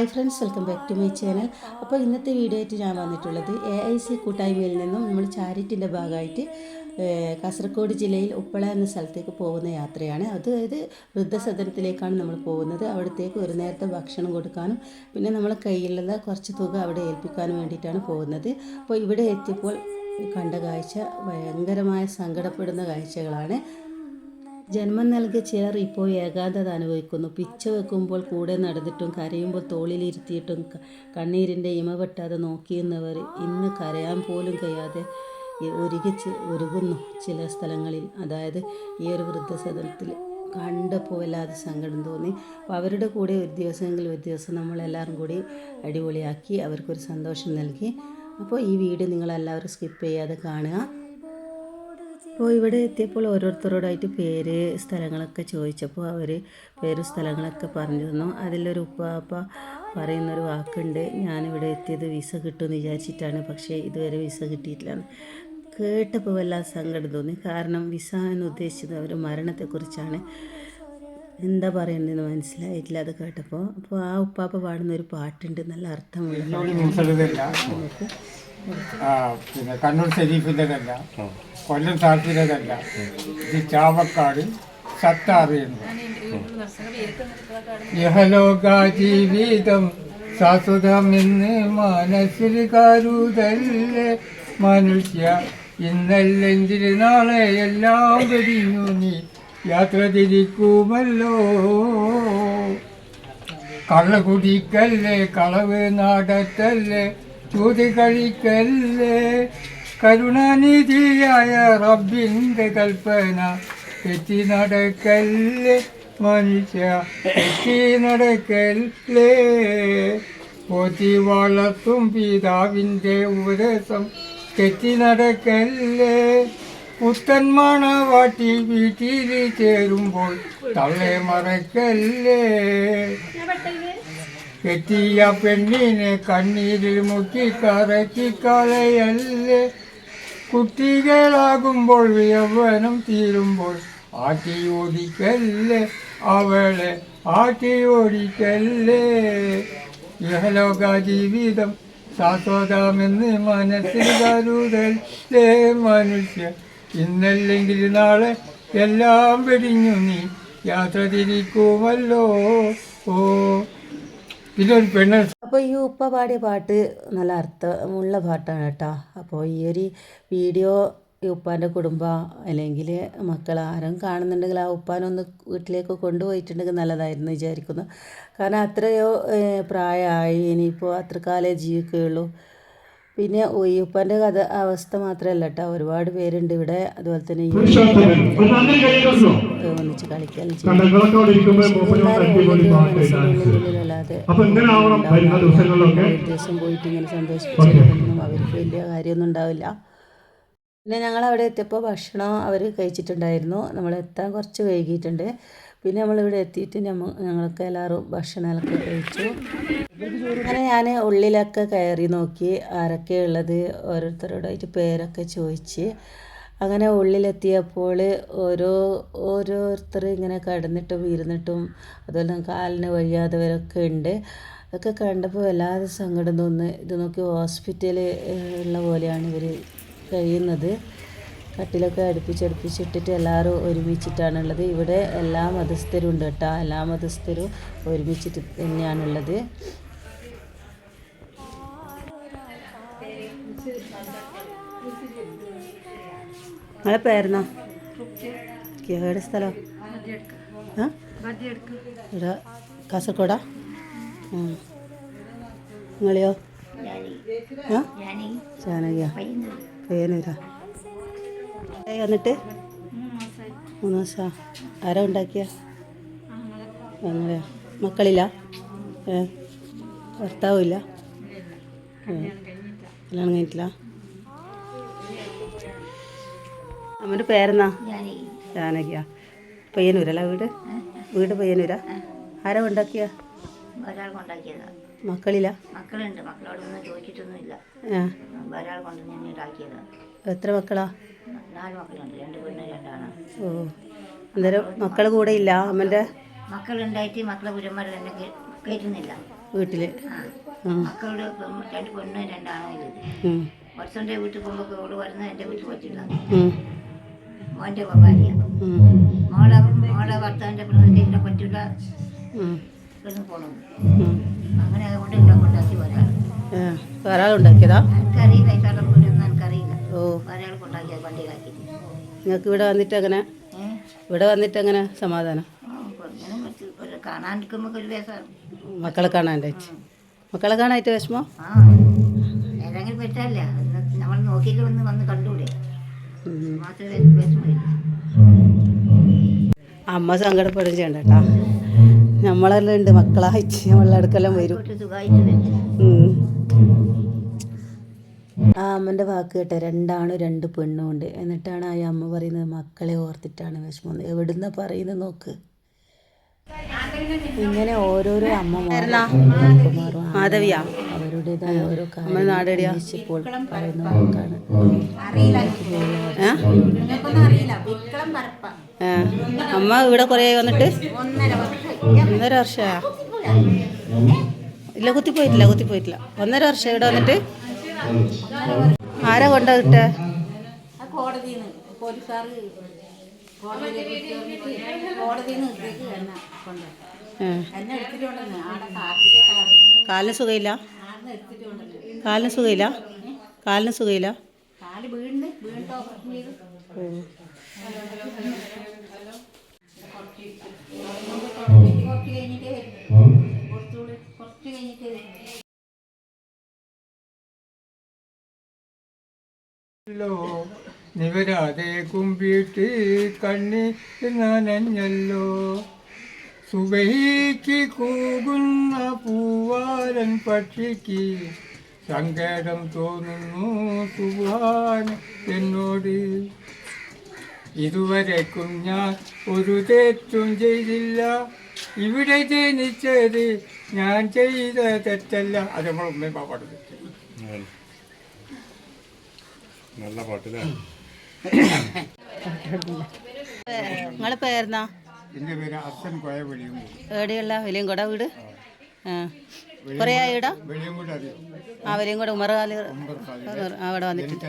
Hi friends welcome back to my channel. അപ്പോൾ ഇന്നത്തെ video ആയിട്ട് ഞാൻ വന്നിട്ടുള്ളത് എ ഐ സി കൂട്ടായ്മയിൽ നിന്നും നമ്മൾ ചാരിറ്റിന്റെ ഭാഗമായിട്ട് കാസർഗോഡ് ജില്ലയിൽ ഉപ്പള എന്ന സ്ഥലത്തേക്ക് പോകുന്ന യാത്രയാണ്. അതായത് വൃദ്ധസദനത്തിലേക്കാണ് നമ്മൾ പോകുന്നത്. അവിടത്തേക്ക് ഒരു നേരത്തെ ഭക്ഷണം കൊടുക്കാനും പിന്നെ നമ്മളെ കയ്യിലുള്ള കുറച്ച് തുക അവിടെ ഏൽപ്പിക്കാനും വേണ്ടിയിട്ടാണ് പോകുന്നത്. അപ്പോൾ ഇവിടെ എത്തിയപ്പോൾ കണ്ട കാഴ്ച ഭയങ്കരമായ സങ്കടപ്പെടുന്ന കാഴ്ചകളാണ്. ജന്മം നൽകിയ ചിലർ ഇപ്പോൾ ഏകാന്തത അനുഭവിക്കുന്നു പിച്ച വെക്കുമ്പോൾ കൂടെ നടന്നിട്ടും കരയുമ്പോൾ തോളിലിരുത്തിയിട്ടും കണ്ണീരിന്റെ ഇമ വെട്ടാതെ നോക്കിയിരുന്നവർ ഇന്ന് കരയാൻ പോലും കഴിയാതെ ഒരുകിച്ച് ഒരുകുന്നു ചില സ്ഥലങ്ങളിൽ. അതായത് ഈ ഒരു വൃദ്ധസദനത്തിൽ കണ്ടപ്പോൾ വല്ലാതെ സങ്കടം തോന്നി. അപ്പോൾ അവരുടെ കൂടെ ഒരു ദിവസമെങ്കിലും ഒരു ദിവസം നമ്മളെല്ലാവരും കൂടി അടിപൊളിയാക്കി അവർക്കൊരു സന്തോഷം നൽകി. അപ്പോൾ ഈ വീഡിയോ നിങ്ങളെല്ലാവരും സ്കിപ്പ് ചെയ്യാതെ കാണുക. അപ്പോൾ ഇവിടെ എത്തിയപ്പോൾ ഓരോരുത്തരോടായിട്ട് പേര് സ്ഥലങ്ങളൊക്കെ ചോദിച്ചപ്പോൾ അവർ പേര് സ്ഥലങ്ങളൊക്കെ പറഞ്ഞു തന്നു. അതിലൊരു ഉപ്പാപ്പ പറയുന്നൊരു വാക്കുണ്ട് ഞാനിവിടെ എത്തിയത് വിസ കിട്ടുമെന്ന് വിചാരിച്ചിട്ടാണ് പക്ഷേ ഇതുവരെ വിസ കിട്ടിയിട്ടില്ല കേട്ടപ്പോൾ വല്ലാതെ സങ്കടം തോന്നി. കാരണം വിസ എന്ന് ഉദ്ദേശിച്ചത് അവർ മരണത്തെക്കുറിച്ചാണ്. എന്താ പറയുന്നതെന്ന് മനസ്സിലായിട്ടില്ല അത് കേട്ടപ്പോൾ. അപ്പോൾ ആ ഉപ്പാപ്പ പാടുന്ന ഒരു പാട്ടുണ്ട് നല്ല അർത്ഥമുള്ള പിന്നെ കണ്ണൂർ ഷെരീഫിന്റെതല്ല കൊല്ലം സാക്ഷിയുടേതല്ല ഇത് ചാവക്കാട് സത്താറിയുന്നു ഇഹലോക ജീവിതം ശാശ്വതമെന്ന് മനസ്സിൽ കരുതല്ലേ? മനുഷ്യ ഇന്നല്ലെങ്കിൽ നാളെ എല്ലാം വെടിഞ്ഞു നീ. യാത്ര തിരിക്കുമല്ലോ. കള്ള കുടിക്കല്ലേ കളവ് നാടത്തല്ലേ? ചൂതി കരുണാനിധിയായ റബ്ബിന്റെ കൽപ്പന തെറ്റി നടക്കല്ലേ മനുഷ്യ? തെറ്റി നടക്കല്ലേ? പോറ്റി വളർത്തും പിതാവിന്റെ ഉപദേശം തെറ്റി നടക്കല്ലേ? പുത്തന്മാണ വാട്ടി വീട്ടിൽ ചേരുമ്പോൾ തള്ളെ മറക്കല്ലേ? കെട്ടിയ പെണ്ണിനെ കണ്ണീരിൽ മുക്കി കറക്കി കളയല്ലേ? കുട്ടികളാകുമ്പോൾ യൗവനം തീരുമ്പോൾ ആട്ടി ഓടിക്കല്ലേ? അവളെ ആട്ടി ഓടിക്കല്ലേ? ഇഹലോക ജീവിതം ശാശ്വതമെന്ന് മനസ്സിൽ കരുതല്ലേ മനുഷ്യ. ഇന്നല്ലെങ്കിൽ നാളെ എല്ലാം വെടിഞ്ഞു നീ. യാത്ര തിരിക്കുമല്ലോ. ഓ ഒരു പെണ്ണ് അപ്പോൾ ഈ ഉപ്പ പാടിയ പാട്ട് നല്ല അർത്ഥമുള്ള പാട്ടാണ് കേട്ടോ. അപ്പോൾ ഈ ഒരു വീഡിയോ ഈ ഉപ്പാന്റെ കുടുംബം അല്ലെങ്കിൽ മക്കൾ ആരും കാണുന്നുണ്ടെങ്കിൽ ആ ഉപ്പാനൊന്ന് വീട്ടിലേക്ക് കൊണ്ടുപോയിട്ടുണ്ടെങ്കിൽ നല്ലതായിരുന്നു വിചാരിക്കുന്നു. കാരണം അത്രയോ പ്രായമായി ഇനിയിപ്പോൾ അത്ര കാലേ ജീവിക്കുകയുള്ളൂ. പിന്നെ ഈ ഉപ്പാന്റെ കഥ അവസ്ഥ മാത്രമല്ല കേട്ടോ. ഒരുപാട് പേരുണ്ട് ഇവിടെ. അതുപോലെ തന്നെ ഒന്നിച്ച് കളിക്കാൻ ദിവസം പോയിട്ട് ഇങ്ങനെ സന്തോഷിപ്പിച്ചൊന്നും അവർക്ക് വലിയ കാര്യമൊന്നും ഉണ്ടാവില്ല. പിന്നെ ഞങ്ങൾ അവിടെ എത്തിയപ്പോൾ ഭക്ഷണം അവർ കഴിച്ചിട്ടുണ്ടായിരുന്നു. നമ്മൾ എത്താൻ കുറച്ച് വൈകിയിട്ടുണ്ട്. പിന്നെ നമ്മളിവിടെ എത്തിയിട്ട് ഞമ്മ ഞങ്ങൾക്ക് എല്ലാവരും ഭക്ഷണമൊക്കെ കഴിച്ചു. അങ്ങനെ ഞാൻ ഉള്ളിലൊക്കെ കയറി നോക്കി ആരൊക്കെ ഉള്ളത് ഓരോരുത്തരോടായിട്ട് പേരൊക്കെ ചോദിച്ച്. അങ്ങനെ ഉള്ളിലെത്തിയപ്പോൾ ഓരോ ഓരോരുത്തർ ഇങ്ങനെ കിടന്നിട്ടും ഇരുന്നിട്ടും അതുപോലെ കാലിന് വയ്യാത്തവരൊക്കെ ഉണ്ട്. അതൊക്കെ കണ്ടപ്പോൾ വല്ലാതെ സങ്കടം തോന്നുന്നു. ഇത് നോക്കി ഹോസ്പിറ്റലിൽ ഉള്ള പോലെയാണ് ഇവർ കഴിയുന്നത്. കട്ടിലൊക്കെ അടുപ്പിച്ചടുപ്പിച്ചിട്ടിട്ട് എല്ലാവരും ഒരുമിച്ചിട്ടാണുള്ളത്. ഇവിടെ എല്ലാ മതസ്ഥരും ഉണ്ട് കേട്ടോ. എല്ലാ മതസ്ഥരും ഒരുമിച്ചിട്ട് തന്നെയാണുള്ളത്. നിങ്ങളെ പേരെന്നാ? എവിടെ സ്ഥലം? ഇവിടെ കാസർഗോഡാ? നിങ്ങളെയോ? ജാനകിയാ? ഏയ് വന്നിട്ട് മൂന്ന് ദിവസം ആരാ ഉണ്ടാക്കിയ? ഞങ്ങളെയാ മക്കളില്ല? ഭർത്താവില്ല കല്യാണം കഴിഞ്ഞിട്ടില്ല? അമ്മന്റെ പേരെന്നാ? ജാനകിയാ. പയ്യന്നൂരല്ല വീട്? വീട് പയ്യന്നൂരാ? ആരാ ഉണ്ടാക്കിയ? മക്കളില്ല? മക്കളുണ്ട്. മക്കളോട് ചോദിച്ചിട്ടൊന്നുമില്ല. എത്ര മക്കളാ? നാല് മക്കളുണ്ട്. രണ്ട് പെണ്ണ് രണ്ടാണ് ഓ അന്നേരം മക്കൾ കൂടെ ഇല്ല? അമ്മന്റെ മക്കളുണ്ടായിട്ട് മക്കളെ പുരന്മാർ തന്നെ കയറ്റുന്നില്ല വീട്ടിൽ ആ. മക്കളുടെ രണ്ട് പെണ്ണും രണ്ടാണോ ഇത് വർഷന്റെ വീട്ടിൽ പോകുമ്പോൾ വരുന്ന വരുന്നത് എന്റെ വീട്ടിൽ പോയിട്ടില്ല. മോന്റെ ഭാര്യ. മോളെ മോളെ ഭർത്താവിന്റെ ഇതിനെ പറ്റില്ല പോകണം അങ്ങനെ അതുകൊണ്ട് എല്ലാം കൊണ്ടാക്കി ഒരാൾ വേറെ ആളുണ്ടാക്കിയതാ? എനിക്കറിയില്ല എനിക്കറിയില്ല ഓ. നിങ്ങൾക്ക് ഇവിടെ വന്നിട്ട് എങ്ങനെ ഇവിടെ വന്നിട്ട് എങ്ങനെ സമാധാനം? മക്കളെ കാണാൻ മക്കളെ കാണായിട്ട് വിഷമോ? ആ. ഏതെങ്കിലും പറ്റല്ല നമ്മൾ നോക്കിയിട്ട് വന്ന് വന്ന് കണ്ടൂടെ. മാത്രമേ വിഷമമില്ല അമ്മ സങ്കടപ്പെടുകയും ചെയ്യണ്ട കേട്ടാ. നമ്മളെല്ലാം ഉണ്ട്. മക്കളായിട്ട് നമ്മളെ അടുക്കെല്ലാം വരും. സുഖമായിട്ട്. ആ അമ്മന്റെ വാക്ക് കേട്ടെ രണ്ടാണ് രണ്ട് പെണ്ണുണ്ട് എന്നിട്ടാണ് ആ അമ്മ പറയുന്നത് മക്കളെ ഓർത്തിട്ടാണ് വിഷമം. എവിടുന്ന പറയുന്നത് നോക്ക്. ഇങ്ങനെ ഓരോരോ അമ്മമാരും മാധവിയാ? അവരുടേതായ ഓരോ കാര്യപ്പോൾ പറയുന്ന വാക്കാണ്. അമ്മ ഇവിടെ കുറേ വന്നിട്ട്? ഒന്നര വർഷമാ ഇല്ല കുത്തിപ്പോയിട്ടില്ല കുത്തിപ്പോയിട്ടില്ല. ഒന്നര വർഷം ഇവിടെ വന്നിട്ട്? ആരാ കൊണ്ട കാലിന് കോടതിയിൽ നിന്ന് സുഖയില്ല? കാലിന് സുഖയില്ല? നിന്ന് സുഖയില്ല എന്നെ എടുത്തിട്ട് കൊണ്ടുവന്നു ആടെ ല്ലോ നിവരാതെ കുമ്പിട്ട് കണ്ണി നനഞ്ഞല്ലോ. സുബഹിക്ക് കൂകുന്ന പൂവാരൻ പക്ഷിക്ക് സങ്കടം തോന്നുന്നു സുഹാൻ എന്നോട്. ഇതുവരെക്കും ഞാൻ ഒരു തെറ്റും ചെയ്തില്ല. ഇവിടെ ജനിച്ചത് ഞാൻ ചെയ്ത തെറ്റല്ല. അത് നമ്മൾ പാടുന്നു നല്ല പാട്ടില്ലേ നിങ്ങളെ പേരുന്നാ എന്റെ പേര് അച്ഛൻ കോയ വെളിയും എവിടെയുള്ള? വലിയും കൂടെ വീട്? ആ. കുറേ ആയിടാ ആ വെളിയും കൂടെ ഉമർ ആ വലിയും കൂടെ ഉമർകാലി അവിടെ വന്നിട്ട്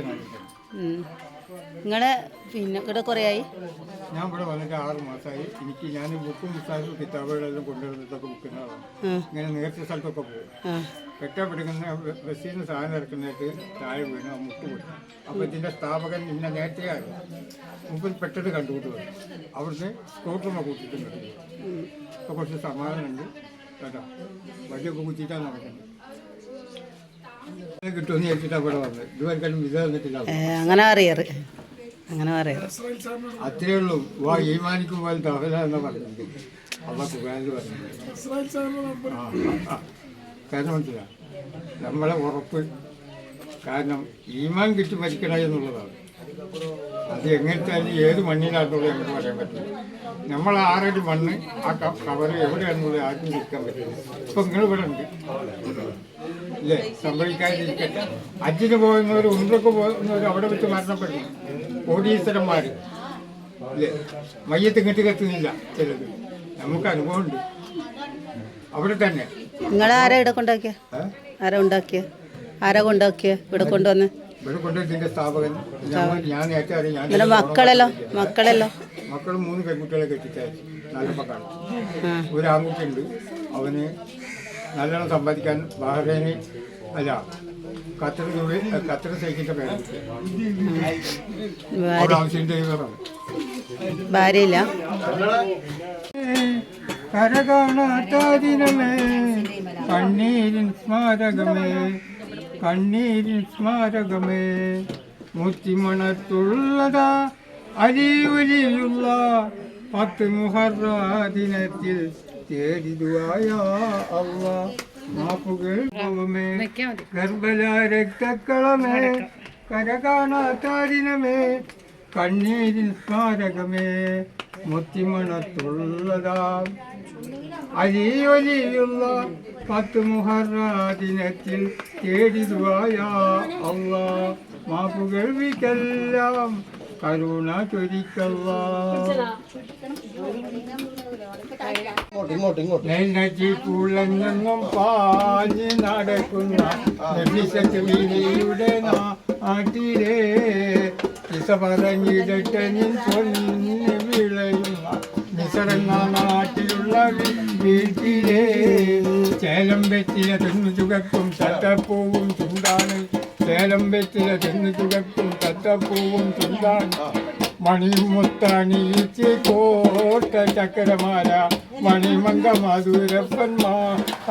നിങ്ങളെ പിന്നെ ഇവിടെ കുറേ ആയി? ഞാൻ ഇവിടെ വന്നിട്ട് ആറ് മാസമായി. എനിക്ക് ഞാൻ ബുക്കും പുസ്തകവും കിതാബുകളെല്ലാം കൊണ്ടുവരുന്നതൊക്കെ ബുക്കുന്നതാണ് ആ. ഇങ്ങനെ നേരത്തെ സ്ഥലത്തൊക്കെ പോകും. ആ. പെട്ടപ്പെടുക്കുന്ന ബസ്സിൽ നിന്ന് സാധനം ഇറക്കുന്നതായിട്ട് താഴെ വീണ് മുട്ട് പോയി അപ്പോൾ ഇതിന്റെ സ്ഥാപകൻ ഇന്ന നേരത്തെ ആയി. മുമ്പിൽ പെട്ടെന്ന് കണ്ടുകൊണ്ട് വരും അവിടുന്ന് സ്കൂട്ടറുമ്മ കൂട്ടിയിട്ടുണ്ട് അപ്പോൾ കുറച്ച് സമാധാനമുണ്ട്. കേട്ടോ വഴിയൊക്കെ കുത്തിയിട്ടാണ് നടക്കുന്നത്. കിട്ടുമെന്ന് ചോദിച്ചിട്ടാണ് ഇവിടെ വന്നത് ഇതുവരെക്കാളും വിസ തന്നിട്ടില്ല ഏ, അങ്ങനെ അറിയാറ്. അങ്ങനെ പറയാറ്. അത്രേ ഉള്ളൂ വാ ഈമാനിക്കും പോലെ തവല എന്ന് പറഞ്ഞത് അള്ള കുബാനിൽ പറഞ്ഞത് ആ, ആ, ആ. കാരണം മനസ്സിലാ നമ്മളെ ഉറപ്പ്. കാരണം ഈമാൻ കിട്ടി മരിക്കണ എന്നുള്ളതാണ്. അത് എങ്ങനത്തെ ഏത് മണ്ണിലാണെന്നുള്ളത് നമുക്ക് പറയാൻ പറ്റില്ല. നമ്മൾ ആറടി മണ്ണ് ആ കവർ എവിടെയാണെന്നുള്ളത് ആർക്കും നിൽക്കാൻ പറ്റില്ല. ഇപ്പം നിങ്ങൾ ഇവിടെ ഉണ്ട്. ഇല്ലേ? സംഭവിക്കാതിരിക്കട്ടെ. അച്ഛന് പോകുന്നവർ ഉണ്ടൊക്കെ പോകുന്നവർ അവിടെ വെച്ച് മരണപ്പെടുന്നു കോടീശ്വരന്മാർ ഇല്ലേ? മയ്യത്ത് ഇങ്ങോട്ട് കത്തുന്നില്ല ചിലത് നമുക്ക് അനുഭവമുണ്ട്. അവിടെ തന്നെ. നിങ്ങൾ ആരാ ഇവിടെ കൊണ്ടാക്കിയ? ആരാ ഉണ്ടാക്കിയ? ആരാ കൊണ്ടാക്കിയ ഇവിടെ കൊണ്ടുവന്ന്? കൊണ്ടുവരുന്നതിന്റെ സ്ഥാപകൻ ഞാൻ- ഞാൻ ഞാൻ മക്കളെല്ലോ മക്കളെല്ലോ. മക്കൾ മൂന്ന് പെൺകുട്ടികളെ കെട്ടിച്ചയച്ചു നല്ല മക്കളാണ് ആ. ഒരു ആൺകുട്ടിയുണ്ട്. അവന് നല്ലോണം സമ്പാദിക്കാൻ ബഹ്റൈന് അല്ല ഖത്തർ ദുബൈ ഖത്തർ സൈക്കിളിന്റെ പേരുണ്ട് അവിടെ ആവശ്യം ഡ്രൈവറാണ് ഭാര്യയില്ല? കണ്ണീരിൻ സ്മാരകമേ കണ്ണീരിൻ സ്മാരകമേ. മുത്തിമണത്തുള്ളതാ അരിയുരിയുള്ള പത്ത് മുഹറാദിനത്തിൽ തേടിതുവായ അവ മാപ്പുകൾ പോവുമേ ഗർഭല രക്തക്കളമേ കരകാണാത്താരിനമേ കണ്ണീരിൻ സ്മാരകമേ. മുത്തിമണത്തുള്ളതാ അലിയൊലിയുള്ള പത്ത് മുഹറാദിനത്തിൽ തേടിതുവായ അല്ല മാപ്പുകൾവിക്കെല്ലാം കരുണ ചൊരിക്കല്ല കുളഞ്ഞെന്നും പാഞ്ഞ് നടക്കുന്ന നബിസത്തുവിളിയുടെ നാട്ടിലെ ഇസ പറഞ്ഞിടട്ടെ നിൻ പൊന്ന് മിസറെന്ന നാട്ടിലുള്ള വീട്ടിലെ ചേലം വെറ്റില തിന്നു ചുകക്കും ചട്ടപ്പൂവും ചുണ്ടാണ് ചേലം വെറ്റില തിന്നു ചുകക്കും ചട്ടപ്പൂവും ചുണ്ടാണ് മണിമുത്തണിയിച്ച് കോട്ട ചക്കരമാല മണിമങ്ക മധുരപ്പന്മാ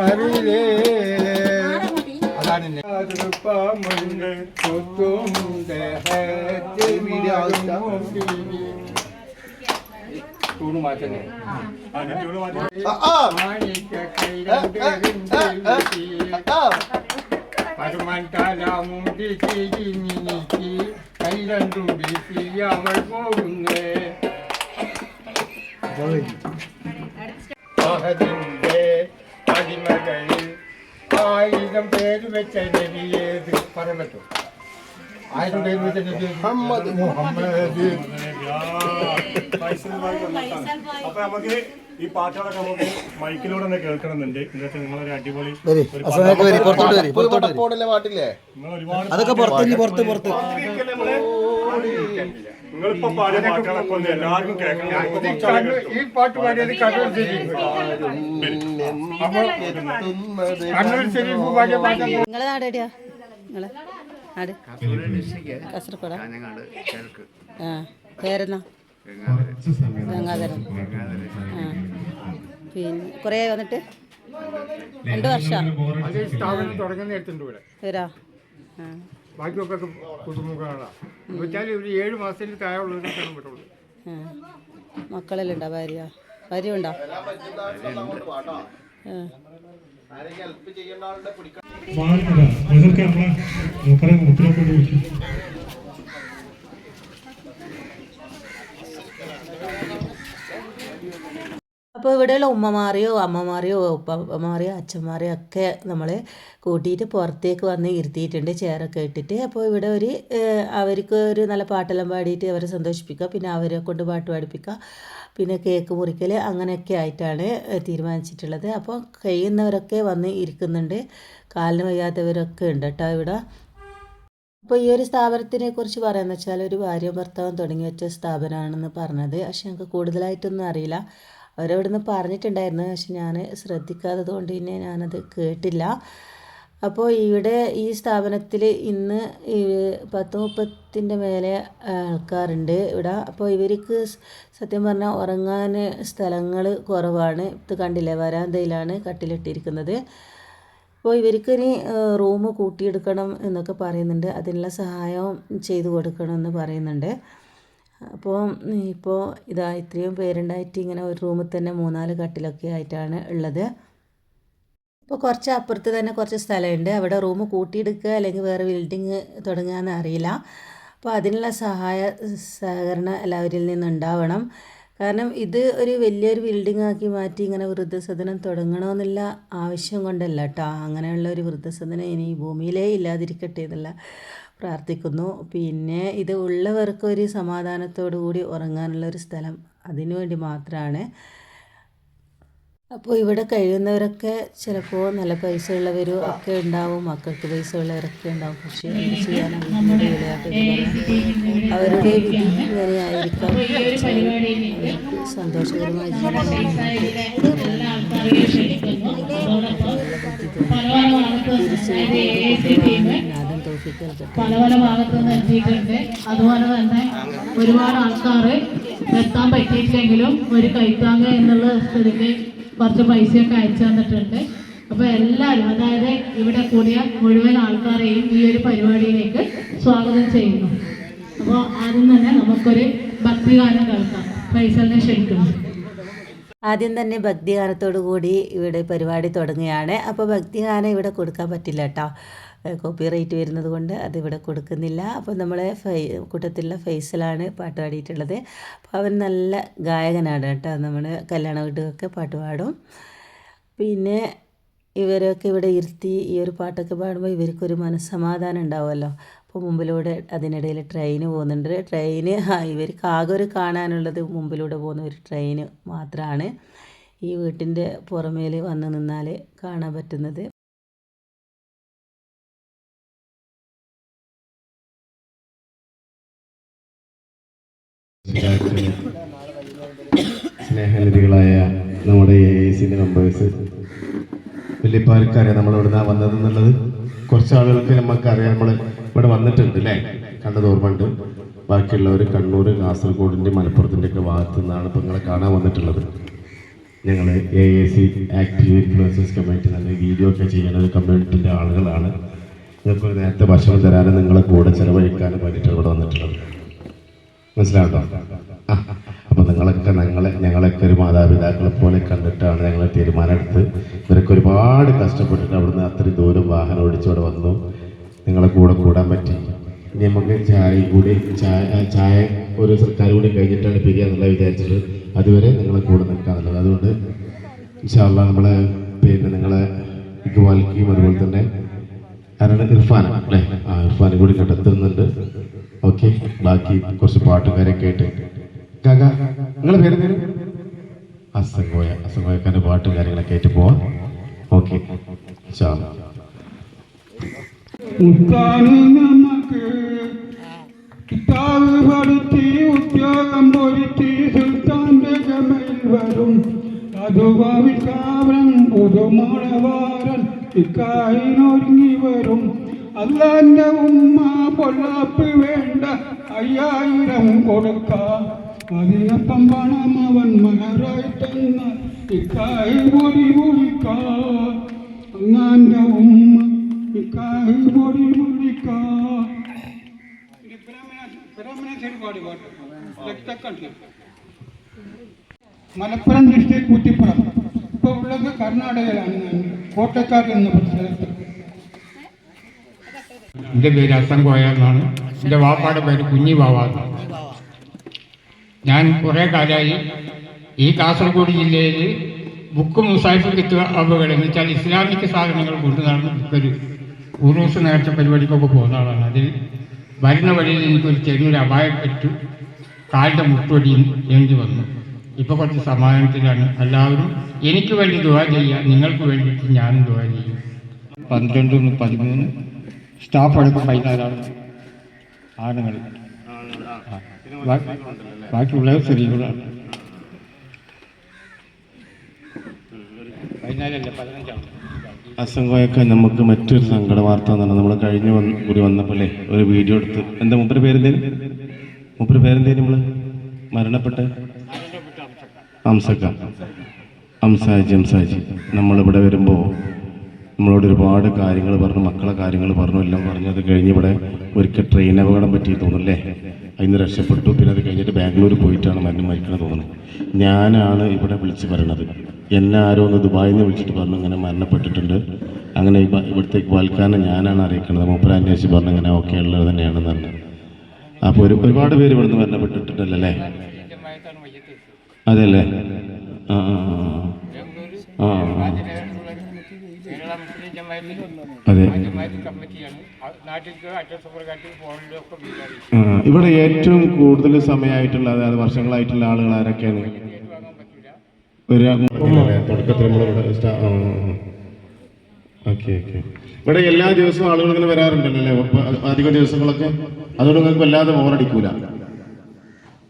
അറിയിലേ അതാണ് എന്നെ. തൂണ് മാറ്റല്ലേ പരമൻതലമുണ്ടി തിരിഞ്ഞിനിക്ക് കൈ രണ്ടും വീശി അവൾ പോകുന്നേ. അടിമകളിൽ ആയിരം പേര് വെച്ച നബിയേത് പറയാൻ പറ്റും മുഹമ്മദ് മുഹമ്മദ് അപ്പൊ നമുക്ക് ഈ പാട്ടുകളൊക്കെ നമുക്ക് മൈക്കിലൂടെ തന്നെ കേൾക്കണമെന്നുണ്ട്. നിങ്ങളൊരു അടിപൊളി പുറത്തോട്ട് പാട്ടില്ലേ അതൊക്കെ പുറത്ത് പുറത്ത് പുറത്ത്. നിങ്ങളിപ്പോ പാടിയ പാട്ടുകളൊക്കെ ഒന്ന് എല്ലാവർക്കും കേൾക്കണം. ഈ പാട്ട് പാടിയത് കണ്ണൂർ ഷെരീഫ് അപ്പൊ കണ്ണൂർ ഷെരീഫ് പാടിയ പാട്ട്. നിങ്ങളെ നാട് എവിടെയാ നിങ്ങളെ? കാസർഗോഡാ ആ പേരെന്നാ? ഗംഗാധരൻ. ആ പിന്നെ കുറേ വന്നിട്ട് രണ്ട് വർഷം. ബാക്കിയൊക്കെ വെച്ചാൽ ഒരു ഏഴ് മാസത്തിൽ താഴെ മക്കളെല്ലാം ഉണ്ടോ? ഭാര്യ ഭാര്യ ഉണ്ടോ ആ മാറില്ല നിങ്ങൾക്ക് നമ്മളെ മൂപ്പരെ മൂപ്പരെ കൊണ്ട് വിളിച്ചു അപ്പോൾ ഇവിടെയുള്ള ഉമ്മമാരെയോ അമ്മമാരെയോ ഉപ്പമാരെയോ അച്ഛന്മാരെയോ ഒക്കെ നമ്മൾ കൂട്ടിയിട്ട് പുറത്തേക്ക് വന്ന് ഇരുത്തിയിട്ടുണ്ട് ചെയറൊക്കെ ഇട്ടിട്ട്. അപ്പോൾ ഇവിടെ ഒരു അവർക്ക് ഒരു നല്ല പാട്ടെല്ലാം പാടിയിട്ട് അവരെ സന്തോഷിപ്പിക്കുക പിന്നെ അവരെ കൊണ്ട് പാട്ട് പാടിപ്പിക്കുക പിന്നെ കേക്ക് മുറിക്കൽ അങ്ങനെയൊക്കെ ആയിട്ടാണ് തീരുമാനിച്ചിട്ടുള്ളത്. അപ്പോൾ കഴിയുന്നവരൊക്കെ വന്ന് ഇരിക്കുന്നുണ്ട്. കാലിന് വയ്യാത്തവരൊക്കെ ഉണ്ട് കേട്ടോ ഇവിടെ. അപ്പോൾ ഈ ഒരു സ്ഥാപനത്തിനെ കുറിച്ച് പറയാമെന്ന് വെച്ചാൽ ഒരു ഭാര്യ ഭർത്താവും തുടങ്ങി വെച്ച സ്ഥാപനമാണെന്ന് പറഞ്ഞത്. പക്ഷെ ഞങ്ങൾക്ക് കൂടുതലായിട്ടൊന്നും അറിയില്ല. അവരവിടുന്ന് പറഞ്ഞിട്ടുണ്ടായിരുന്നു പക്ഷെ ഞാൻ ശ്രദ്ധിക്കാത്തത് കൊണ്ട് പിന്നെ ഞാനത് കേട്ടില്ല. അപ്പോൾ ഇവിടെ ഈ സ്ഥാപനത്തിൽ ഇന്ന് പത്ത് മുപ്പത്തിന്റെ മേലെ ആൾക്കാരുണ്ട് ഇവിടെ. അപ്പോൾ ഇവർക്ക് സത്യം പറഞ്ഞാൽ ഉറങ്ങാൻ സ്ഥലങ്ങൾ കുറവാണ്. ഇത് കണ്ടില്ലേ? വരാന്തയിലാണ് കട്ടിലിട്ടിരിക്കുന്നത്. അപ്പോൾ ഇവർക്കിനി റൂം കൂട്ടിയെടുക്കണം എന്നൊക്കെ പറയുന്നുണ്ട്. അതിനുള്ള സഹായം ചെയ്തു കൊടുക്കണമെന്ന് പറയുന്നുണ്ട്. അപ്പോൾ ഇപ്പോൾ ഇതാ ഇത്രയും പേരുണ്ടായിട്ട് ഇങ്ങനെ ഒരു റൂമിൽ തന്നെ മൂന്നാൽ കട്ടിലൊക്കെ ആയിട്ടാണ് ഉള്ളത്. ഇപ്പോൾ കുറച്ച് അപ്പുറത്ത് തന്നെ കുറച്ച് സ്ഥലമുണ്ട്. അവിടെ റൂം കൂട്ടിയെടുക്കുക അല്ലെങ്കിൽ വേറെ ബിൽഡിങ് തുടങ്ങുകയെന്ന് അറിയില്ല. അപ്പോൾ അതിനുള്ള സഹായ സഹകരണം എല്ലാവരിൽ നിന്നുണ്ടാവണം. കാരണം ഇത് ഒരു വലിയൊരു ബിൽഡിംഗ് ആക്കി മാറ്റി ഇങ്ങനെ വൃദ്ധസദനം തുടങ്ങണമെന്നുള്ള ആവശ്യം കൊണ്ടല്ല കേട്ടോ. അങ്ങനെയുള്ള ഒരു വൃദ്ധസദനം ഇനി ഭൂമിയിലേ ഇല്ലാതിരിക്കട്ടെ എന്നുള്ള പ്രാർത്ഥിക്കുന്നു. പിന്നെ ഇത് ഉള്ളവർക്ക് ഒരു സമാധാനത്തോടു കൂടി ഉറങ്ങാനുള്ള ഒരു സ്ഥലം അതിനു വേണ്ടി മാത്രമാണ് അപ്പോൾ ഇവിടെ കഴിയുന്നവരൊക്കെ ചിലപ്പോൾ നല്ല പൈസ ഉള്ളവരും ഒക്കെ ഉണ്ടാവും. മക്കൾക്ക് പൈസ ഉള്ളവരൊക്കെ ഉണ്ടാവും. പക്ഷേ എന്ത് ചെയ്യാനാണ് അവരുടെ വിധി ഇങ്ങനെയായിരിക്കാം സന്തോഷകരമായി ജീവിക്കുന്നത് പല പല ഭാഗത്തു നിന്ന് എത്തിയിട്ടുണ്ട്. അതുപോലെ തന്നെ ഒരുപാട് ആൾക്കാർ എത്താൻ പറ്റിയിട്ടില്ലെങ്കിലും ഒരു കൈത്താങ്ങ എന്നുള്ള സ്ഥിതിക്ക് കുറച്ച് പൈസയൊക്കെ അയച്ചു തന്നിട്ടുണ്ട്. അപ്പോൾ എല്ലാവരും അതായത് ഇവിടെ കൂടിയ മുഴുവൻ ആൾക്കാരെയും ഈ ഒരു പരിപാടിയിലേക്ക് സ്വാഗതം ചെയ്യുന്നു. അപ്പോൾ ആദ്യം തന്നെ നമുക്കൊരു ഭക്തിഗാനം കേൾക്കാം. ഫൈസലിനെ ക്ഷണിക്കുന്നു. ആദ്യം തന്നെ ഭക്തിഗാനത്തോടു കൂടി ഇവിടെ പരിപാടി തുടങ്ങുകയാണ്. അപ്പോൾ ഭക്തിഗാനം ഇവിടെ കൊടുക്കാൻ പറ്റില്ല കേട്ടോ. കോപ്പി റേറ്റ് വരുന്നത് കൊണ്ട് അതിവിടെ കൊടുക്കുന്നില്ല. അപ്പോൾ നമ്മളെ ഫൈ കൂട്ടത്തിലുള്ള ഫൈസലാണ് പാട്ട് പാടിയിട്ടുള്ളത് അപ്പോൾ അവൻ നല്ല ഗായകനാണ് കേട്ടോ. നമ്മൾ കല്യാണ വീട്ടിലൊക്കെ പാട്ട് പാടും. പിന്നെ ഇവരൊക്കെ ഇവിടെ ഇരുത്തി ഈ ഒരു പാട്ടൊക്കെ പാടുമ്പോൾ ഇവർക്കൊരു മനസ്സമാധാനം ഉണ്ടാവുമല്ലോ. അപ്പോൾ മുമ്പിലൂടെ അതിനിടയിൽ ട്രെയിന് പോകുന്നുണ്ട്. ട്രെയിന് ഇവർക്ക് ആകെ ഒരു കാണാനുള്ളത് മുമ്പിലൂടെ പോകുന്ന ഒരു ട്രെയിന് മാത്രമാണ് ഈ വീട്ടിന്റെ പുറമേൽ വന്ന് നിന്നാൽ കാണാൻ പറ്റുന്നത്. സ്നേഹനിധികളായ നമ്മുടെ എ ഐ സിന്റെ മെമ്പേഴ്സ് വലിയപ്പാർക്കറിയാം നമ്മൾ ഇവിടുന്ന് വന്നതെന്നുള്ളത്? കുറച്ച് ആളുകൾക്ക് നമുക്കറിയാം. നമ്മൾ ഇവിടെ വന്നിട്ടുണ്ട് അല്ലേ കണ്ടത് ഓർമ്മയുണ്ട്. ബാക്കിയുള്ളവർ കണ്ണൂർ കാസർഗോഡിന്റെ മലപ്പുറത്തിന്റെ ഒക്കെ ഭാഗത്തു നിന്നാണ് ഇപ്പോൾ നിങ്ങളെ കാണാൻ വന്നിട്ടുള്ളത്. ഞങ്ങൾ A A C active influencers community നല്ല വീഡിയോ ഒക്കെ ചെയ്യുന്ന ഒരു കമ്മ്യൂണിറ്റിന്റെ ആളുകളാണ്. നിങ്ങൾക്ക് നേരത്തെ ഭക്ഷണം തരാനും നിങ്ങളെ കൂടെ ചിലവഴിക്കാനും വേണ്ടിയിട്ട് ഇവിടെ വന്നിട്ടുള്ളത്. മനസ്സിലാവട്ടോ ആ, അപ്പൊ നിങ്ങളൊക്കെ ഞങ്ങളെ ഞങ്ങളൊക്കെ ഒരു മാതാപിതാക്കളെ പോലെ കണ്ടിട്ടാണ് ഞങ്ങൾ തീരുമാനമെടുത്ത്. ഇവരൊക്കെ ഒരുപാട് കഷ്ടപ്പെട്ടിട്ട് അവിടുന്ന് അത്രയും ദൂരം വാഹനം ഓടിച്ചവിടെ വന്നു. നിങ്ങളെ കൂടെ കൂടാൻ പറ്റി. ഇനി നമുക്ക് ചായ കൂടി ചായ ചായ ഒരു സർക്കാർ കൂടി കഴിഞ്ഞിട്ടാണ് പിരിയുക എന്നുള്ള വിചാരിച്ചിട്ട് അതുവരെ നിങ്ങളെ കൂടെ നിൽക്കാന്നുള്ളത് അതുകൊണ്ട് ഇൻഷാല്ല നമ്മളെ പിന്നെ നിങ്ങളെ ഇക്വാൽക്കിയും അതുപോലെ തന്നെ ആരാണ്? ഇർഫാൻ അല്ലേ? ആ ഇർഫാനും കൂടി കണ്ടെത്തുന്നുണ്ട് ഓക്കെ ബാക്കി കുറച്ച് പാട്ടുകാരെ ആയിട്ട് നിങ്ങളെ പേര്? അസംഗോയ അസംഗോയക്കാരുടെ പാട്ടും കാര്യങ്ങളൊക്കെ ആയിട്ട് പോവാം. ഓക്കെ. കിതാബ് പഠിച്ച് ഉദ്യോഗം പൊരുത്തി സുൽത്താന്റെ ഗമയിൽ വരും. അത് ഭാവിക്കാവൻ പുതുമണവാരൻ ഇക്കായിനൊരുങ്ങി വരും. അല്ലാന്റെ ഉമ്മ പൊള്ളാപ്പ് വേണ്ട അയ്യായിരം കൊടുക്കാം. അതിനൊപ്പം പണം അവൻ മകരായി തന്ന ഇക്കായി പൊടി പൊളിക്കാം അങ്ങാന്റെ ഉമ്മ ഇക്കായി പൊടി പൊളിക്കാം മലപ്പുറം ഡിസ്ട്രിക്ട് കുറ്റിപ്പുറം. ഇപ്പോൾ ഉള്ളത് കർണാടകയിലാണ്. ഞാൻ കോട്ടക്കാട് എന്ന സ്ഥലത്ത് എന്റെ പേര് അസംഖോയാണ് എന്റെ വാപ്പാടെ പേര് കുഞ്ഞി വാവാ. ഞാൻ കുറേ കാലമായി ഈ കാസർഗോഡ് ജില്ലയിൽ ബുക്ക് മുസാഫിർ കിതാബുകൾ എന്ന് വെച്ചാൽ ഇസ്ലാമിക് സാധനങ്ങൾ കൊണ്ടു നടന്ന് ഒരു ഉറൂസ് നേർച്ച പരിപാടിക്കൊക്കെ പോകുന്ന ആളാണ്. അതിൽ വരുന്ന വഴിയിൽ എനിക്കൊരു ചെറിയൊരു അപായം പറ്റു. കാലിന്റെ മുട്ടൊടി എഴുതി വന്നു. ഇപ്പോൾ കുറച്ച് സമാധാനത്തിലാണ്. എല്ലാവരും എനിക്ക് വേണ്ടി ദുവാ ചെയ്യുക നിങ്ങൾക്ക് വേണ്ടിയിട്ട് ഞാനും ദുവാ ചെയ്യും. പന്ത്രണ്ടും പതിമൂന്ന്. സ്റ്റാഫ് അടക്കം പതിനാലാണ്. ആണുങ്ങൾ. ആ. ബാ- ബാക്കിയുള്ളത് സ്ത്രീകളാണ് പതിനാലല്ല പതിനഞ്ചാണ് അസംഗോയൊക്കെ നമുക്ക് മറ്റൊരു സങ്കട വാർത്ത എന്നാണ് നമ്മൾ കഴിഞ്ഞ കൂടി വന്നപ്പോഴേ ഒരു വീഡിയോ എടുത്ത്. എന്താ മുപ്പര് പേരെന്തേലും? മുപ്പര് പേരെന്തേലും നമ്മൾ മരണപ്പെട്ട? അംസക്ക അംസാജി അംസാജി നമ്മളിവിടെ വരുമ്പോൾ നമ്മളോട് ഒരുപാട് കാര്യങ്ങൾ പറഞ്ഞു മക്കളെ കാര്യങ്ങൾ പറഞ്ഞു എല്ലാം പറഞ്ഞു. അത് കഴിഞ്ഞ് ഇവിടെ ഒരിക്കൽ ട്രെയിൻ അപകടം പറ്റി തോന്നുന്നല്ലേ? അതിന് രക്ഷപ്പെട്ടു. പിന്നെ അത് കഴിഞ്ഞിട്ട് ബാംഗ്ലൂർ പോയിട്ടാണ് മരണം മരിക്കണത് തോന്നുന്നത് ഞാനാണ് ഇവിടെ വിളിച്ച് പറയണത്. എന്നെ ആരോ ഒന്ന് ദുബായിൽ നിന്ന് വിളിച്ചിട്ട് പറഞ്ഞു ഇങ്ങനെ മരണപ്പെട്ടിട്ടുണ്ട്. അങ്ങനെ ഇവ- ഇവിടുത്തെ ഇക്ബാൽഖാനെ ഞാനാണ് അറിയിക്കുന്നത് മൂപ്പര അന്വേഷിച്ച് പറഞ്ഞു ഇങ്ങനെ ഓക്കെ ഉള്ളത് തന്നെയാണെന്ന് പറഞ്ഞു. അപ്പോൾ ഒരു ഒരുപാട് പേര് ഇവിടുന്ന് മരണപ്പെട്ടിട്ടുണ്ടല്ലേ അതെല്ലേ ആ ആ ആ, മുസ്ലിം കമ്മിറ്റിയാണ് നാട്ടിലേക്ക് ആ, ഇവിടെ ഏറ്റവും കൂടുതൽ സമയമായിട്ടുള്ള അതായത് വർഷങ്ങളായിട്ടുള്ള ആളുകൾ ആരൊക്കെയാണ്? തുടക്കത്തിൽ ഇവിടെ സ്റ്റാ- ആ, ആ, ആ. Okay okay. ഇവിടെ എല്ലാ ദിവസവും ആളുകൾ ഇങ്ങനെ വരാറുണ്ടല്ലേ അധിക ദിവസങ്ങളൊക്കെ അതുകൊണ്ട് നിങ്ങൾക്ക് വല്ലാതെ ബോറടിക്കൂല?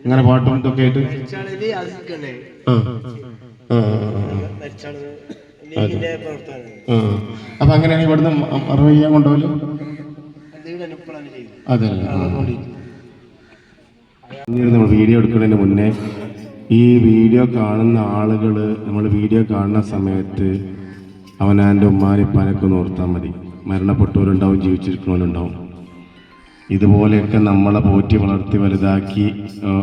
ഇങ്ങനെ പാട്ടും ഇതൊക്കെ ആയിട്ട്? ആ. ആ, ആ, ആ. അപ്പൊ അങ്ങനെയാണ് ഇവിടുന്ന് മറവ് ചെയ്യാൻ കൊണ്ടുപോകൽ? അതെ നമ്മൾ വീഡിയോ എടുക്കുന്നതിന് മുന്നേ ഈ വീഡിയോ കാണുന്ന ആളുകൾ നമ്മൾ വീഡിയോ കാണുന്ന സമയത്ത് അവനാന്റെ ഉമ്മാനിപ്പാനൊക്കെ ഒന്ന് ഓർത്താൽ മതി. മരണപ്പെട്ടവരുണ്ടാവും ജീവിച്ചിരിക്കുന്നവരുണ്ടാവും. ഇതുപോലെയൊക്കെ നമ്മളെ പോറ്റി വളർത്തി വലുതാക്കി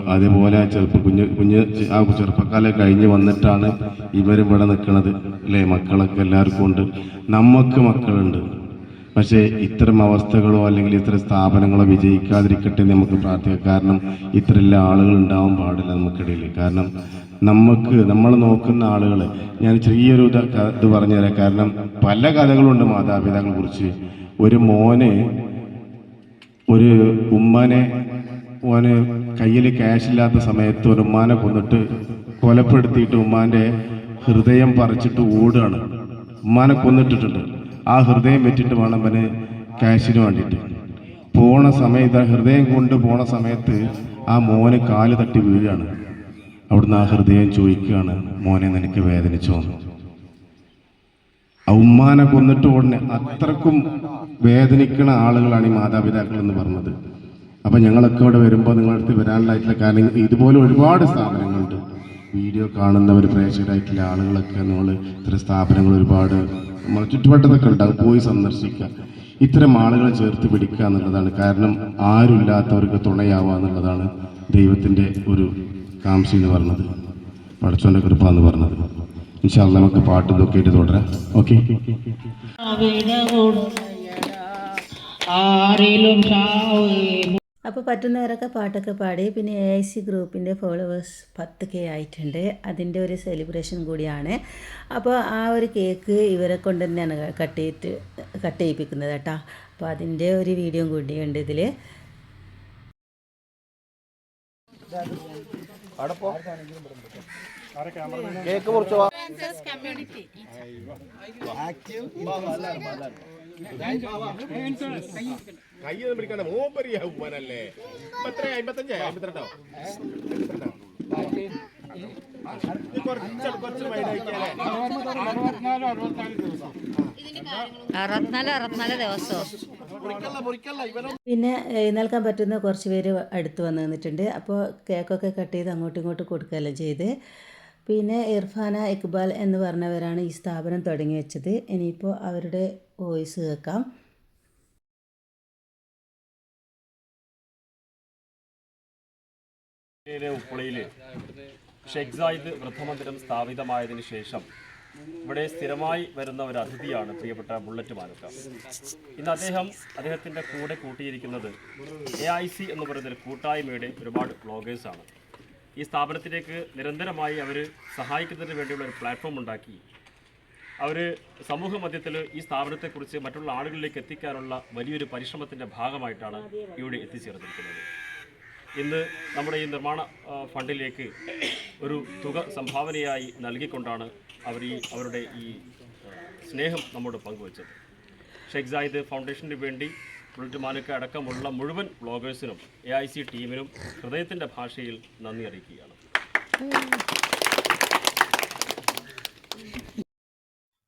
അതേപോലെ ചെറുപ്പ കുഞ്ഞ് കുഞ്ഞ് ആ ചെറുപ്പക്കാലം കഴിഞ്ഞ് വന്നിട്ടാണ് ഇവരും ഇവിടെ നിൽക്കുന്നത് അല്ലേ? മക്കളൊക്കെ എല്ലാവർക്കും ഉണ്ട്. നമുക്ക് മക്കളുണ്ട്. പക്ഷേ ഇത്തരം അവസ്ഥകളോ അല്ലെങ്കിൽ ഇത്തരം സ്ഥാപനങ്ങളോ വിജയിക്കാതിരിക്കട്ടെ നമുക്ക് പ്രാർത്ഥിക്കാം. കാരണം ഇത്രയെല്ലാം ആളുകൾ ഉണ്ടാവാൻ പാടില്ല നമുക്കിടയിൽ. കാരണം നമുക്ക് നമ്മൾ നോക്കുന്ന ആളുകൾ ഞാൻ ചെറിയൊരു ഇത് ഇത് പറഞ്ഞുതരാം. കാരണം പല കഥകളുണ്ട് മാതാപിതാക്കളെ കുറിച്ച്. ഒരു മോന് ഒരു ഉമ്മാനെ ഓന് കയ്യിൽ ക്യാഷ് ഇല്ലാത്ത സമയത്ത് ഒരു ഉമ്മാനെ കൊന്നിട്ട് കൊലപ്പെടുത്തിയിട്ട് ഉമ്മാന്റെ ഹൃദയം പറിച്ചിട്ട് ഓടുകയാണ്. ഉമ്മാനെ കൊന്നിട്ടിട്ടുണ്ട്. ആ ഹൃദയം വെച്ചിട്ട് വേണം അവന് ക്യാഷിന് വേണ്ടിയിട്ട്. പോണ സമയത്ത് ഹൃദയം കൊണ്ട് പോണ സമയത്ത് ആ മോന് കാൽ തട്ടി വീഴുകയാണ്. അവിടുന്ന് ആ ഹൃദയം ചോദിക്കുകയാണ് മോനെ നിനക്ക് വേദനിച്ചോ? ആ ഉമ്മാനെ കൊന്നിട്ട് ഉടനെ അത്രക്കും വേദനിക്കുന്ന ആളുകളാണ് ഈ മാതാപിതാക്കൾ എന്ന് പറഞ്ഞത്. അപ്പം ഞങ്ങളൊക്കെ ഇവിടെ വരുമ്പോൾ നിങ്ങളുടെ അടുത്ത് വരാനുള്ളതായിട്ടുള്ള കാരണം ഇതുപോലെ ഒരുപാട് സ്ഥാപനങ്ങളുണ്ട്. വീഡിയോ കാണുന്നവർ പ്രേക്ഷകരായിട്ടുള്ള ആളുകളൊക്കെ നമ്മൾ ഇത്തരം സ്ഥാപനങ്ങൾ ഒരുപാട് നമ്മൾ ചുറ്റുവട്ടത്തൊക്കെ ഉണ്ടാകും പോയി സന്ദർശിക്കുക. ഇത്തരം ആളുകളെ ചേർത്ത് പിടിക്കുക എന്നുള്ളതാണ്. കാരണം ആരുമില്ലാത്തവർക്ക് തുണയാവുക എന്നുള്ളതാണ് ദൈവത്തിന്റെ ഒരു കാംസി എന്ന് പറഞ്ഞത്. പടച്ചോന്റെ കൃപ എന്ന് പറഞ്ഞത്. ഇൻഷാല്ല നമുക്ക് പാട്ട് ഇതൊക്കെ ആയിട്ട് തുടരാം. ഓക്കെ? ആരിലും അപ്പോൾ പറ്റുന്നവരൊക്കെ പാട്ടൊക്കെ പാടി. പിന്നെ എ ഐ സി ഗ്രൂപ്പിന്റെ ഫോളോവേഴ്സ് പത്ത് കെ ആയിട്ടുണ്ട്. അതിന്റെ ഒരു സെലിബ്രേഷൻ കൂടിയാണ്. അപ്പോൾ ആ ഒരു കേക്ക് ഇവരെ കൊണ്ട് തന്നെയാണ് കട്ട് ചെയ്തിട്ട് കട്ട് ചെയ്യിപ്പിക്കുന്നത് കേട്ടോ. അപ്പോൾ അതിന്റെ ഒരു വീഡിയോ കൂടിയുണ്ട് ഇതിൽ കേക്ക് മുറിച്ചോ കയ്യൊന്നും പിടിക്കണ്ട മൂപ്പരിയാവുവാനല്ലേ എത്ര അമ്പത്തഞ്ച് അമ്പത്തിരണ്ടോ അറുപത്തിനാല് അറുപത്തിനാല് ദിവസവും പിന്നെ എഴുന്നേൽക്കാൻ പറ്റുന്ന കുറച്ച് പേര് അടുത്ത് വന്ന് നിന്നിട്ടുണ്ട്. അപ്പോൾ കേക്കൊക്കെ കട്ട് ചെയ്ത് അങ്ങോട്ടും ഇങ്ങോട്ടും കൊടുക്കുകയെല്ലാം ചെയ്ത്. പിന്നെ ഇർഫാന ഇക്ബാൽ എന്ന് പറഞ്ഞവരാണ് ഈ സ്ഥാപനം തുടങ്ങി വെച്ചത്. ഇനിയിപ്പോൾ അവരുടെ വോയിസ് കേൾക്കാം. ഉപ്പളിയിൽ ഉപ്പളയിൽ ഷെയ്ഖ് സായിദ് വൃദ്ധമന്ദിരം സ്ഥാപിതമായതിനു ശേഷം ഇവിടെ സ്ഥിരമായി വരുന്ന ഒരു അതിഥിയാണ് പ്രിയപ്പെട്ട ബുള്ളറ്റ് മാനുക്ക ഇന്ന് അദ്ദേഹം അദ്ദേഹത്തിന്റെ കൂടെ കൂട്ടിയിരിക്കുന്നത് എ ഐ സി എന്ന് പറയുന്ന ഒരു കൂട്ടായ്മയുടെ ഒരുപാട് ബ്ലോഗേഴ്സാണ് ഈ സ്ഥാപനത്തിലേക്ക് നിരന്തരമായി അവർ സഹായിക്കുന്നതിന് വേണ്ടിയുള്ള ഒരു പ്ലാറ്റ്ഫോം ഉണ്ടാക്കി അവർ സമൂഹ മധ്യത്തിൽ ഈ സ്ഥാപനത്തെക്കുറിച്ച് മറ്റുള്ള ആളുകളിലേക്ക് എത്തിക്കാനുള്ള വലിയൊരു പരിശ്രമത്തിന്റെ ഭാഗമായിട്ടാണ് ഇവിടെ എത്തിച്ചേർന്നിരിക്കുന്നത്. ഇന്ന് നമ്മുടെ ഈ നിർമ്മാണ ഫണ്ടിലേക്ക് ഒരു തുക സംഭാവനയായി നൽകിക്കൊണ്ടാണ് അവർ ഈ അവരുടെ ഈ സ്നേഹം നമ്മോട് പങ്കുവച്ചത്. ഷെയ്ഖ് സായിദ് ഫൗണ്ടേഷന് വേണ്ടി ബുള്ളറ്റ് മാനുക്ക അടക്കമുള്ള മുഴുവൻ ബ്ലോഗേഴ്സിനും എ ഐ സി ടീമിനും ഹൃദയത്തിന്റെ ഭാഷയിൽ നന്ദി അറിയിക്കുകയാണ്.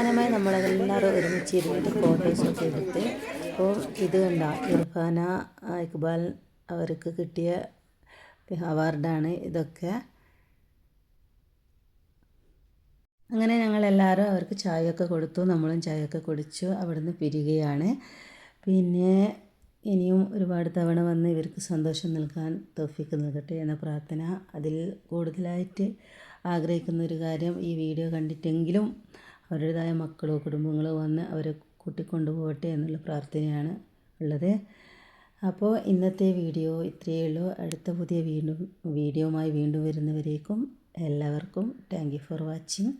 അവസാനമായി നമ്മളെല്ലാവരും ഒരുമിച്ച് ഇരുന്നിട്ട് ഫോട്ടോസൊക്കെ എടുത്ത് അപ്പോൾ ഇത് കണ്ട? ഇർഫാന ഇക്ബാൽ അവർക്ക് കിട്ടിയ അവാർഡാണ് ഇതൊക്കെ. അങ്ങനെ ഞങ്ങളെല്ലാവരും അവർക്ക് ചായയൊക്കെ കൊടുത്തു. നമ്മളും ചായയൊക്കെ കുടിച്ചു. അവിടുന്ന് പിരികയാണ് പിന്നെ ഇനിയും ഒരുപാട് തവണ വന്ന് ഇവർക്ക് സന്തോഷം നൽകാൻ തോഫിക്ക് നൽകട്ടെ എന്ന പ്രാർത്ഥന അതിൽ കൂടുതലായിട്ട് ആഗ്രഹിക്കുന്ന ഒരു കാര്യം ഈ വീഡിയോ കണ്ടിട്ടെങ്കിലും അവരുടേതായ മക്കളോ കുടുംബങ്ങളോ വന്ന് അവരെ കൂട്ടിക്കൊണ്ടു പോകട്ടെ എന്നുള്ള പ്രാർത്ഥനയാണ് ഉള്ളത്. അപ്പോൾ ഇന്നത്തെ വീഡിയോ ഇത്രയേ ഉള്ളൂ. അടുത്ത പുതിയ വീണ്ടും വീഡിയോയുമായി വീണ്ടും വരുന്നവരേക്കും എല്ലാവർക്കും താങ്ക് ഫോർ വാച്ചിങ്